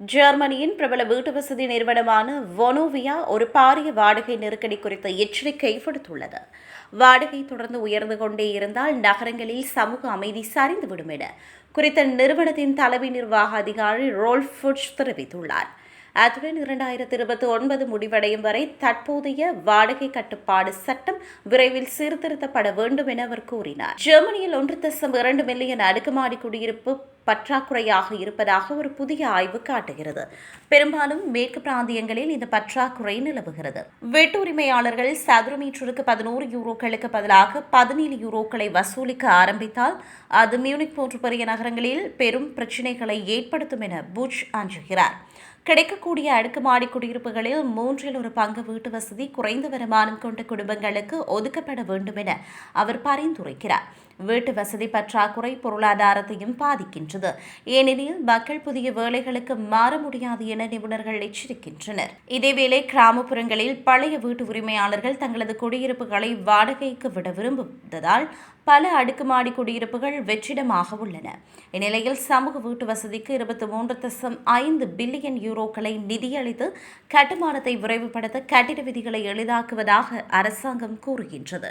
ஜெர்மனியின் பிரபல வீட்டு வசதி நிறுவனமான வொனோவியா ஒரு பாரிய வாடகை நெருக்கடி குறித்த எச்சரிக்கை விடுத்துள்ளது. வாடகை தொடர்ந்து உயர்ந்து கொண்டே இருந்தால் நகரங்களில் சமூக அமைதி சரிந்துவிடும் என குறித்த நிறுவனத்தின் தலைமை நிர்வாக அதிகாரி ரோல்ஃப் ஃபுட்ஸ் தெரிவித்துள்ளார். அத்துடன் இரண்டாயிரத்தி இருபத்தி ஒன்பது முடிவடையும் வரை தற்போதைய வாடகை கட்டுப்பாடு சட்டம் விரைவில் சீர்திருத்தப்பட வேண்டும் என அவர் கூறினார். ஜெர்மனியில் ஒன்று தசம் இரண்டு மில்லியன் அடுக்குமாடி குடியிருப்பு பற்றாக்குறையாக இருப்பதாக ஒரு புதிய ஆய்வு காட்டுகிறது. பெரும்பாலும் மேற்கு பிராந்தியங்களில் இந்த பற்றாக்குறை நிலவுகிறது. வீட்டு உரிமையாளர்கள் சதுர மீட்டருக்கு பதினோரு யூரோக்களுக்கு பதிலாக பதினேழு யூரோக்களை வசூலிக்க ஆரம்பித்தால் அது மியூனிக் போன்ற பெரிய நகரங்களில் பெரும் பிரச்சினைகளை ஏற்படுத்தும் என புஷ் அஞ்சுகிறார். கிடைக்கக்கூடிய அடுக்குமாடி குடியிருப்புகளில் மூன்றில் ஒரு பங்கு வீட்டு வசதி குறைந்த வருமானம் கொண்ட குடும்பங்களுக்கு ஒதுக்கப்பட வேண்டும் என அவர் பரிந்துரைக்கிறார். வீட்டு வசதி பற்றாக்குறை பொருளாதாரத்தையும் பாதிக்கின்றது. ஏனெனில் மக்கள் புதிய வேலைகளுக்கு மாற முடியாது என நிபுணர்கள் எச்சரிக்கின்றனர். இதேவேளை கிராமப்புறங்களில் பழைய வீட்டு உரிமையாளர்கள் தங்களது குடியிருப்புகளை வாடகைக்கு விட விரும்புவதால் பல அடுக்குமாடி குடியிருப்புகள் வெற்றிடமாக உள்ளன. இந்நிலையில் சமூக வீட்டு வசதிக்கு இருபத்தி மூன்று தசம் ஐந்து பில்லியன் யூரோக்களை நிதியளித்து கட்டுமானத்தை விரைவுபடுத்த கட்டிட விதிகளை எளிதாக்குவதாக அரசாங்கம் கூறுகின்றது.